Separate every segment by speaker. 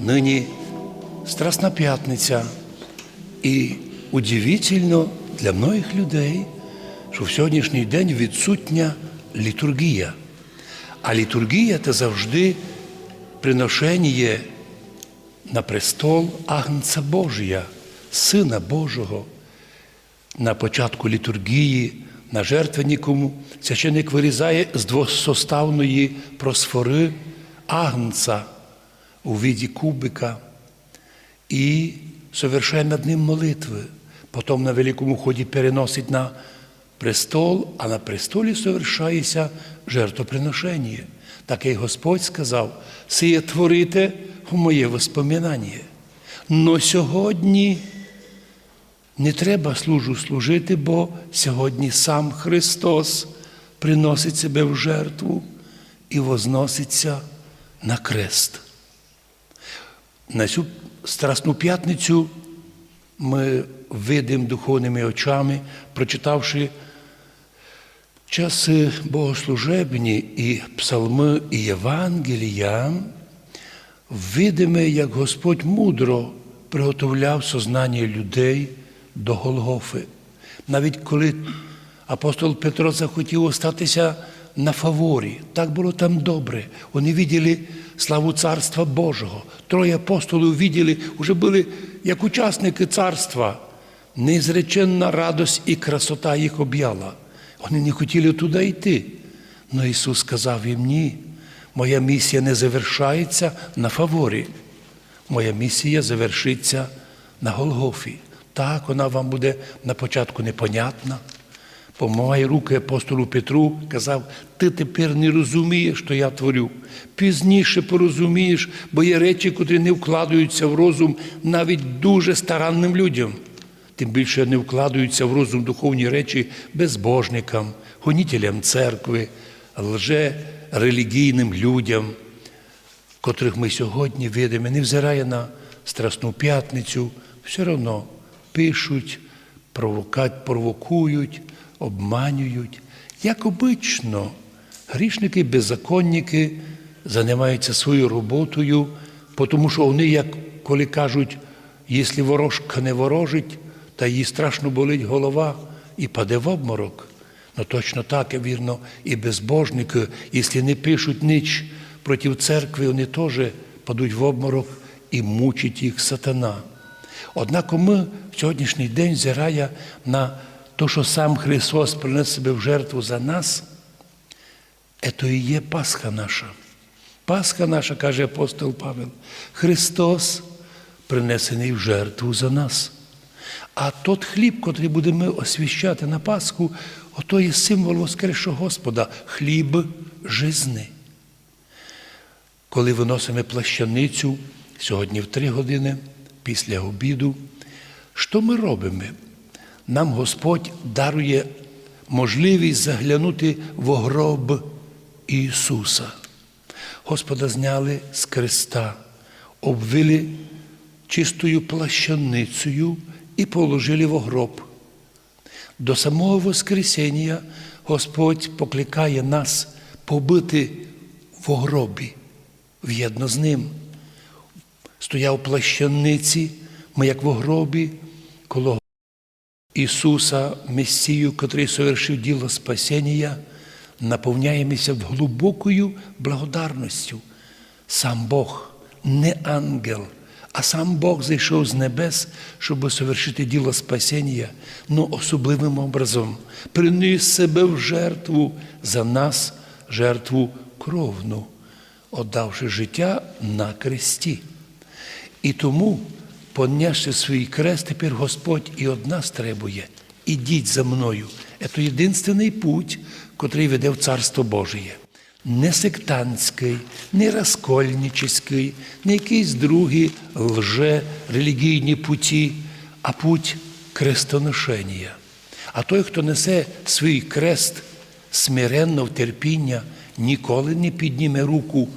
Speaker 1: Нині Страсна П'ятниця. І удивительно для многих людей, що в сьогоднішній день відсутня літургія. А літургія це завжди приношення на престол Агнця Божія, Сина Божого. На початку літургії, на жертвеннику священик вирізає з двосоставної просфори Агнца у віді кубика і совершає над ним молитви. Потім на великому ході переносить на престол, а на престолі совершається жертвоприношення. Так і Господь сказав: сиє творите в моє воспоминання. Но сьогодні не треба служу служити, бо сьогодні сам Христос приносить себе в жертву і возноситься на крест. На цю Страсну п'ятницю ми видимо духовними очами, прочитавши часи богослужебні і псалми і Євангелія, видимо, як Господь мудро приготовляв сознання людей до Голгофи. Навіть коли апостол Петро захотів остатися на фаворі, так було там добре. Вони виділи славу Царства Божого. Троє апостолів виділи, вже були як учасники царства. Неізреченна радость і красота їх об'яла. Вони не хотіли туди йти. Но Ісус сказав їм ні. Моя місія не завершається на фаворі. Моя місія завершиться на Голгофі. Так, вона вам буде на початку непонятна. Помагає руки апостолу Петру, казав, ти тепер не розумієш, що я творю. Пізніше порозумієш, бо є речі, котрі не вкладаються в розум навіть дуже старанним людям. Тим більше не вкладаються в розум духовні речі безбожникам, гонітелям церкви, лже релігійним людям, котрих ми сьогодні видимо, не взирає на Страсну п'ятницю, все одно пишуть, провокать, провокують, обманюють. Як обично, грішники, беззаконники займаються своєю роботою, тому що вони, як коли кажуть, якщо ворожка не ворожить, та їй страшно болить голова і паде в обморок. Ну точно так, вірно, і безбожники, якщо не пишуть ніч проти церкви, вони теж падуть в обморок і мучить їх сатана. Однак ми в сьогоднішній день зирає на те, що сам Христос принес себе в жертву за нас, це і є Пасха наша. Пасха наша, каже апостол Павел, Христос принесений в жертву за нас. А тот хліб, котрий будемо освіщати на Пасху, ото є символ Воскресшого Господа, хліб жизни. Коли виносимо плащаницю сьогодні в три години після обіду, що ми робимо? Нам Господь дарує можливість заглянути в гроб Ісуса. Господа зняли з креста, обвили чистою плащаницею і положили в гроб. До самого Воскресіння Господь покликає нас побити в гробі, в'єдно з Ним. Стояв плащаниці, ми як в гробі, коло Ісуса, Месію, котрий совершив діло спасіння, наповняємося глибокою благодарністю. Сам Бог, не ангел, а сам Бог зайшов з небес, щоб совершити діло спасіння, ну особливим образом приніс себе в жертву за нас, жертву кровну, отдавши життя на кресті. І тому, понявши свій крест, тепер Господь і од нас требує. Ідіть за мною. Це єдиний путь, котрий веде в Царство Божє. Не сектантський, не розкольнический, не якийсь другий лже релігійні путі, а путь крестоношення. А той, хто несе свій крест смиренно в терпіння, ніколи не підніме руку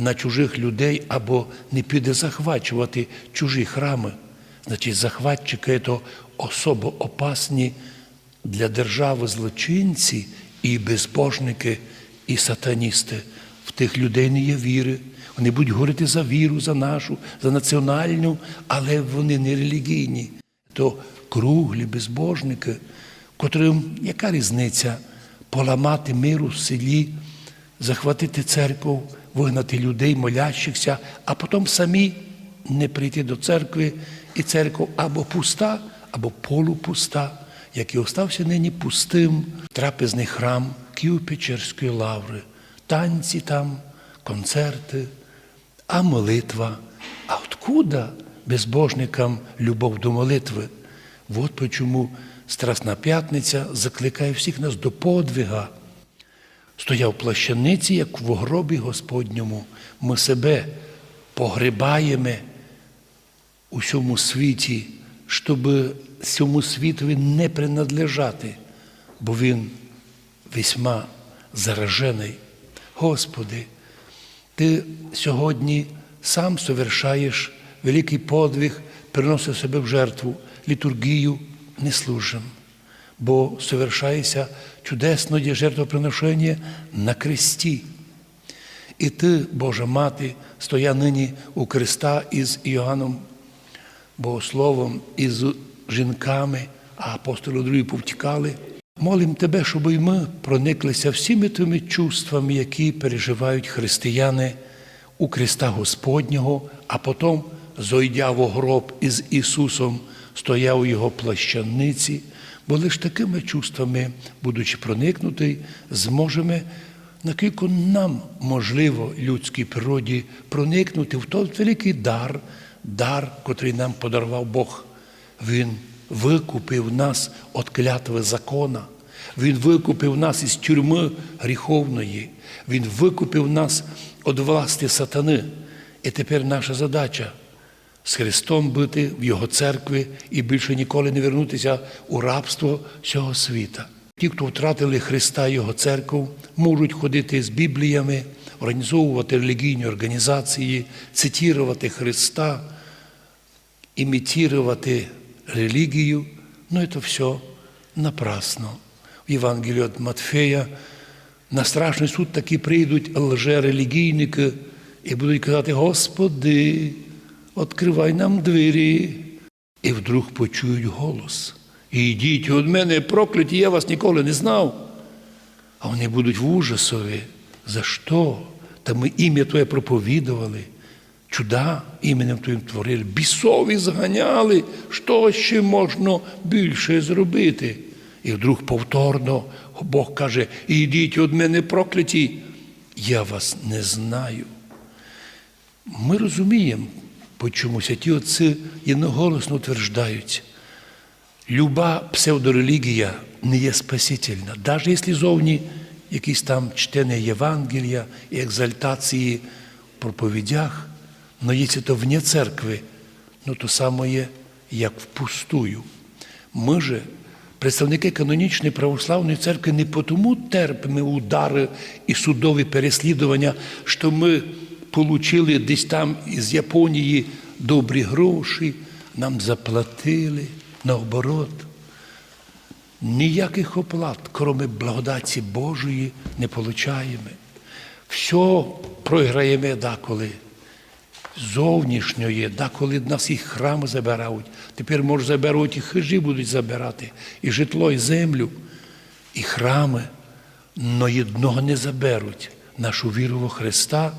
Speaker 1: на чужих людей або не піде захвачувати чужі храми. Значить, захватчики то особо опасні для держави злочинці і безбожники, і сатаністи. В тих людей не є віри, Вони будуть говорити за віру, за нашу, за національну, але вони не релігійні. То круглі безбожники, котрим яка різниця поламати миру в селі, захватити церкву, вигнати людей, молящихся, а потім самі не прийти до церкви, і церква або пуста, або полупуста, як і остався нині пустим трапезний храм Києво-Печерської лаври, танці там, концерти, а молитва. А откуда безбожникам любов до молитви? От почому Страсна П'ятниця закликає всіх нас до подвига. Стояв плащаниці, як в гробі Господньому. Ми себе погребаємо у всьому світі, щоб цьому світові не принадлежати, бо він весьма заражений. Господи, Ти сьогодні сам совершаєш великий подвиг, приносив себе в жертву, літургію не служим, бо совершається чудесне жертвоприношення на кресті. І ти, Божа Мати, стоя нині у креста із Іоанном Богословом, із жінками, а апостоли другі повтікали. Молим Тебе, щоб і ми прониклися всіми тими чувствами, які переживають християни у Христа Господнього, а потім, зойдя в гроб із Ісусом, стояв у Його плащаниці, бо лише такими чувствами, будучи проникнути, зможемо наскільки нам можливо людській природі проникнути в той великий дар, дар, котрий нам подарував Бог. Він викупив нас від клятви закона. Він викупив нас із тюрми гріховної. Він викупив нас від власти сатани. І тепер наша задача з Христом бути в Його церкві і більше ніколи не вернутися у рабство цього світа. Ті, хто втратили Христа і Його церкву, можуть ходити з Бібліями, організовувати релігійні організації, цитувати Христа, імітувати релігію, ну це все напрасно. В Євангелії від Матфея на страшний суд таки прийдуть лжерелігійники і будуть казати: Господи, відкривай нам двері. І вдруг почують голос. І йдіть від мене, прокляті, я вас ніколи не знав. А вони будуть в ужасові. За що? Та ми ім'я Твоє проповідували, чуда іменем Твоїм творили, бісові зганяли, що ще можна більше зробити. І вдруг повторно Бог каже: ідіть від мене прокляті, я вас не знаю. Ми розуміємо, почому ті отці єдноголосно утверждають, люба псевдорелігія не є спасительна, навіть якщо зовні якісь там чтення Євангелія і екзальтації в проповідях, але якщо це вне церкви, ну то саме як впустую. Ми же, представники канонічної православної церкви, не тому терпимо удари і судові переслідування, що ми отримали десь там із Японії добрі гроші, нам заплатили наоборот. Ніяких оплат, крім благодаті Божої, не получаємо. Все програємо деколи. Зовнішньої, деколи нас і храми забирають. Тепер, може, заберуть і хижі будуть забирати, і житло, і землю, і храми. Но єдного не заберуть нашу віру во Христа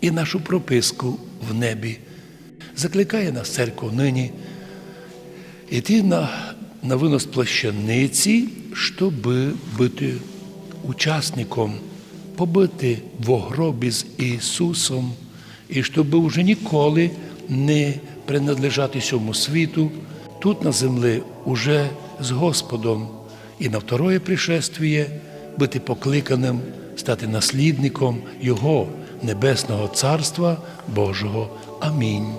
Speaker 1: і нашу прописку в небі. Закликає нас церква нині йти на, на винос плащаниці, щоб бути учасником, побити в гробі з Ісусом, і щоб вже ніколи не принадлежати цьому світу, тут на землі уже з Господом, і на второе пришествіє бути покликаним, стати наслідником Його небесного Царства Божого. Амінь.